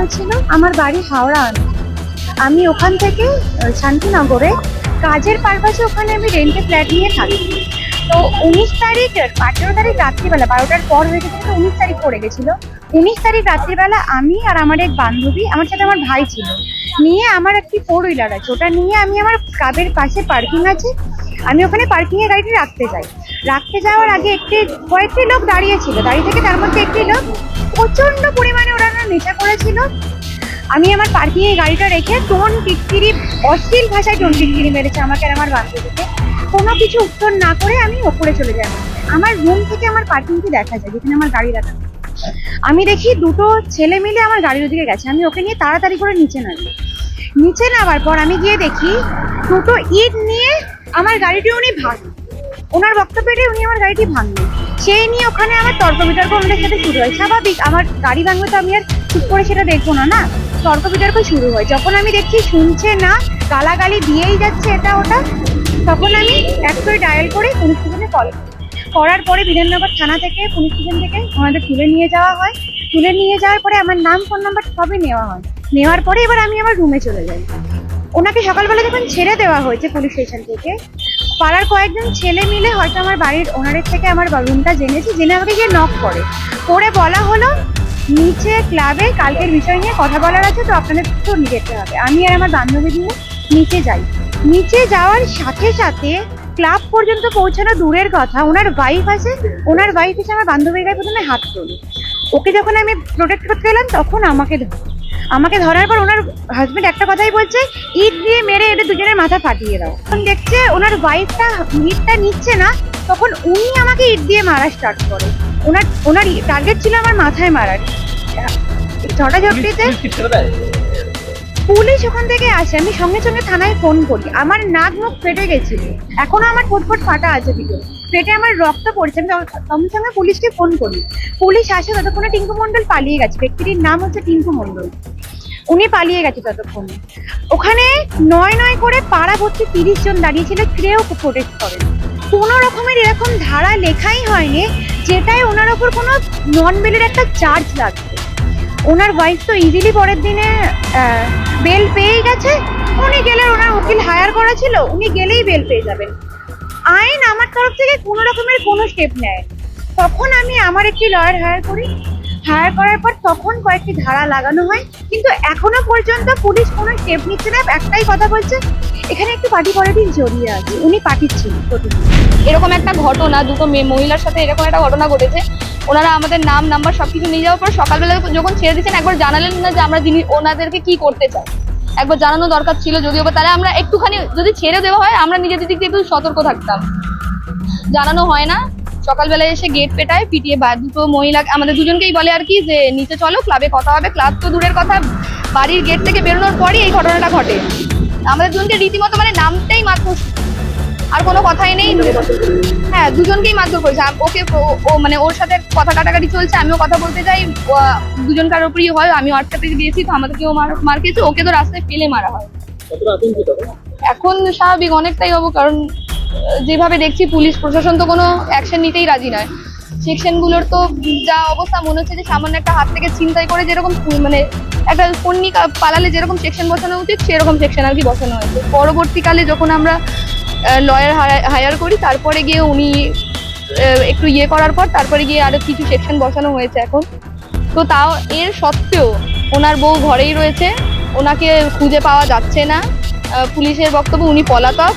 হয়েছিল, আমার বাড়ি হাওড়া আমি ওখান থেকে শান্তিনগরে কাজের পারপাসে ওখানে আমি রেন্টে ফ্ল্যাট নিয়ে থাকি। তো উনিশ তারিখ, আঠেরো তারিখ রাত্রিবেলা, বারোটার পর হয়ে গেছে তো উনিশ তারিখ পড়ে গেছিল। উনিশ তারিখ রাত্রিবেলা আমি আর আমার এক বান্ধবী, আমার সাথে আমার ভাই ছিল। নিয়ে আমার একটি ফোর হুইলার আছে, ওটা নিয়ে আমি আমার ক্লাবের পাশে পার্কিং আছে। আমি ওখানে পার্কিং এ গাড়িটি রাখতে যাই। রাখতে যাওয়ার আগে একটি, কয়েকটি লোক দাঁড়িয়ে ছিল। দাঁড়িয়ে থেকে তার মধ্যে একটি লোক প্রচণ্ড পরিমাণে ওরা নেশা করেছিল। আমি আমার পার্কিং এ গাড়িটা রেখে টোন টিটকিরি অশ্লীল ভাষায় টোন টিটকিরি মেরেছে আমাকে আর আমার বান্ধবীকে। কোনো কিছু উত্তর না করে আমি ওপরে চলে যাই। আমার রুম থেকে আমার পার্কিংটি দেখা যায়, যেখানে আমার গাড়ি রাখা আমি দেখি দুটো ছেলে মিলে আমার গাড়ির ওদিকে গেছে। আমি ওকে নিয়ে তাড়াতাড়ি করে নিচে নামি। নিচে নামার পর আমি গিয়ে দেখি দুটো ইট নিয়ে আমার গাড়িটি উনি ভাঙ ওনার বক্তব্যে উনি আমার গাড়িটি ভাঙলেন। সেই নিয়ে ওখানে আমার তর্ক বিতর্ক আমাদের সাথে শুরু হয়। স্বাভাবিক, আমার গাড়ি ভাঙবে তো আমি আর চুপ করে সেটা দেখব না না? তর্ক বিতর্ক শুরু হয়। যখন আমি দেখছি শুনছে না, গালাগালি দিয়েই যাচ্ছে এটা ওটা, তখন আমি একশোয় ডায়াল করে পুলিশ স্টেশনে কল করার পরে বিধাননগর থানা থেকে পুলিশ স্টেশন থেকে ওনাদের তুলে নিয়ে যাওয়া হয়। তুলে নিয়ে যাওয়ার পরে আমার নাম ফোন নাম্বার সবই নেওয়া হয়। নেওয়ার পরে এবার আমি আমার রুমে চলে যাই। ওনাকে সকালবেলা যখন ছেড়ে দেওয়া হয়েছে পুলিশ স্টেশন থেকে পাড়ার কয়েকজন ছেলে মিলে হয়তো আমার বাড়ির ওনারের থেকে আমার রুমটা জেনেছে জেনে আমাকে গিয়ে নক করে। করে বলা হলো, নিচে ক্লাবে কালকের বিষয় নিয়ে কথা বলার আছে, তো আপনাদের তো যেতে হবে। আমি আর আমার বান্ধবী দিয়ে নিচে যাই। নিচে যাওয়ার সাথে সাথে ক্লাব পর্যন্ত পৌঁছানো দূরের কথা, ওনার ওয়াইফ আছে, ওনার ওয়াইফ এসে আমার বান্ধবীর গায়ে প্রথমে হাত তোলে। ওকে যখন আমি প্রোটেক্ট করতে গেলাম তখন আমাকে আমাকে ধরার পর ওনার হাজবেন্ড একটা কথাই বলছে, ইট দিয়ে মেরে এদের দুজনের মাথা ফাটিয়ে দাও। তখন দেখছে ওনার ওয়াইফটা ইটটা নিচ্ছে না, তখন উনি আমাকে ইট দিয়ে মারা স্টার্ট করে। ওনার ওনার টার্গেট ছিল আমার মাথায় মারার। ঝটাঝটিতে পুলিশ ওখান থেকে আসে, আমি সঙ্গে সঙ্গে থানায় ফোন করি। আমার নাক মুখ ফেটে গেছিল এখনও আমার ফুটফুট ফাটা আছে ভিতরে। পেটে আমার রক্ত পড়ছে। আমি তখন- সঙ্গে সঙ্গে পুলিশকে ফোন করি। পুলিশ আসে ততক্ষণে টিঙ্কু মণ্ডল পালিয়ে গেছে। ব্যক্তিটির নাম হচ্ছে টিঙ্কু মণ্ডল। উনি পালিয়ে গেছে ততক্ষণে। ওখানে নয় নয় করে পাড়া ভর্তি তিরিশ জন দাঁড়িয়েছিল। কেউ প্রোটেক্ট করেন। কোনো রকমের এরকম ধারা লেখাই হয়নি যেটাই ওনার ওপর কোনো নন বেলের একটা চার্জ লাগবে। ওনার ওয়াইফ তো ইজিলি পরের দিনে বেল পেয়েই গেছে। উনি গেলে ওনার উকিল হায়ার করা ছিল, উনি গেলেই বেল পেয়ে যাবেন। আইন আমার তরফ থেকে কোনো রকমের কোনো স্টেপ নেয় তখন আমি আমার একটি লয়ার হায়ার করি হায়ার করার পর তখন কয়েকটি ধারা লাগানো হয়, কিন্তু এখনও পর্যন্ত পুলিশ কোনো স্টেপ নিচ্ছে না। একটাই কথা বলছে, এখানে একটু পার্টি পলিটিক্স জড়িয়ে আছে, উনি পার্টির ছিল প্রথমে এরকম একটা ঘটনা, দুটো মেয়ে মহিলার সাথে এরকম একটা ঘটনা ঘটেছে, ওনারা আমাদের নাম নাম্বার সবকিছু নিয়ে যাওয়ার পর সকালবেলা যখন ছেড়ে দিচ্ছেন একবার জানালেন না যে আমরা যিনি ওনাদেরকে কি করতে চাই। একবার জানানো দরকার ছিল যদিও বা তাহলে আমরা একটুখানি যদি ছেড়ে দেওয়া হয়, আমরা নিজেদের দিক থেকে একটু সতর্ক থাকতাম। জানানো হয় না সকালবেলায় এসে গেট পেটায় পিটিয়ে বা দুটো মহিলা আমাদের দুজনকেই বলে আর কি যে নিচে চলো ক্লাবে কথা হবে। ক্লাব তো দূরের কথা বাড়ির গেট থেকে বেরোনোর পরই এই ঘটনাটা ঘটে। আমাদের দুজনকে রীতিমতো মানে নামতেই মাত্র আর কোনো কথাই নেই। হ্যাঁ দুজনকেই মারধর করেছে। ওকে ও- মানে ওর সাথে কথা কাটাকাটি চলছে আমিও কথা বলতে চাই ও, আহ, দুজনকার ওপরই হয় আমি হোয়াটসঅ্যাপে দিয়েছি তো আমাদেরকেও মার খেয়েছে। ওকে তো রাস্তায় ফেলে মারা হয়। এখন স্বাভাবিক অনেকটাই হব কারণ যেভাবে দেখছি পুলিশ, প্রশাসন তো কোনো অ্যাকশন নিতেই রাজি নয়। সেকশনগুলোর তো যা অবস্থা, মনে হচ্ছে যে সামান্য একটা হাত থেকে ছিনতাই করে যেরকম মানে একটা পণ্যি পালালে যেরকম সেকশন বসানো উচিত, সেরকম সেকশন আর কি বসানো হয়েছে। পরবর্তীকালে যখন আমরা লয়ার হায়ার করি, তারপরে গিয়ে উনি একটু ইয়ে করার পর তারপরে গিয়ে আরও কিছু সেকশন বসানো হয়েছে এখন। তো তাও এর সত্ত্বেও ওনার বউ ঘরেই রয়েছে, ওনাকে খুঁজে পাওয়া যাচ্ছে না। পুলিশের বক্তব্য উনি পলাতক।